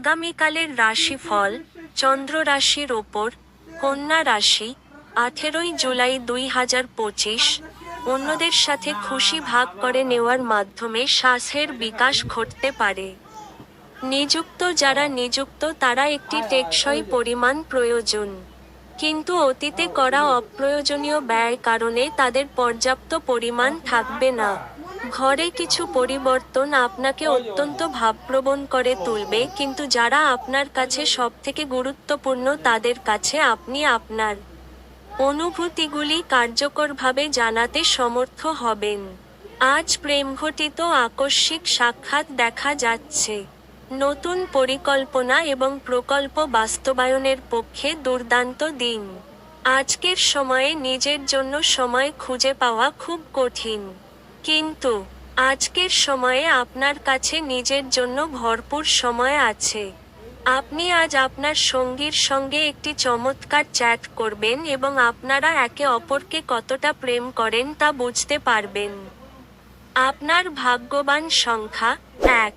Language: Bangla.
আগামীকালের রাশিফল চন্দ্র রাশির ওপর, কন্যা রাশি, আঠেরোই জুলাই দুই হাজার পঁচিশ, অন্যদের সাথে খুশি ভাগ করে নেওয়ার মাধ্যমে শ্বাসের বিকাশ ঘটতে পারে। নিযুক্ত যারা নিযুক্ত, তারা একটি টেকসই পরিমাণ প্রয়োজন। কিন্তু অতীতে করা অপ্রয়োজনীয় ব্যয় কারণে তাদের পর্যাপ্ত পরিমাণ থাকবে না। ঘরে কিছু পরিবর্তন আপনাকে অত্যন্ত ভাবপ্রবণ করে তুলবে, কিন্তু যারা আপনার কাছে সবথেকে গুরুত্বপূর্ণ তাদের কাছে আপনি আপনার অনুভূতিগুলি কার্যকরভাবে জানাতে সমর্থ হবেন। আজ প্রেমঘটিত আকস্মিক সাক্ষাৎ দেখা যাচ্ছে। নতুন পরিকল্পনা এবং প্রকল্প বাস্তবায়নের পক্ষে দুর্দান্ত দিন। আজকের সময়ে নিজের জন্য সময় খুঁজে পাওয়া খুব কঠিন। কিন্তু আজকের সময়ে আপনার কাছে নিজের জন্য ভরপুর সময় আছে। আপনি আজ আপনার সঙ্গীর সঙ্গে একটি চমৎকার চ্যাট করবেন এবং আপনারা একে অপরকে কতটা প্রেম করেন তা বুঝতে পারবেন। আপনার ভাগ্যবান সংখ্যা এক।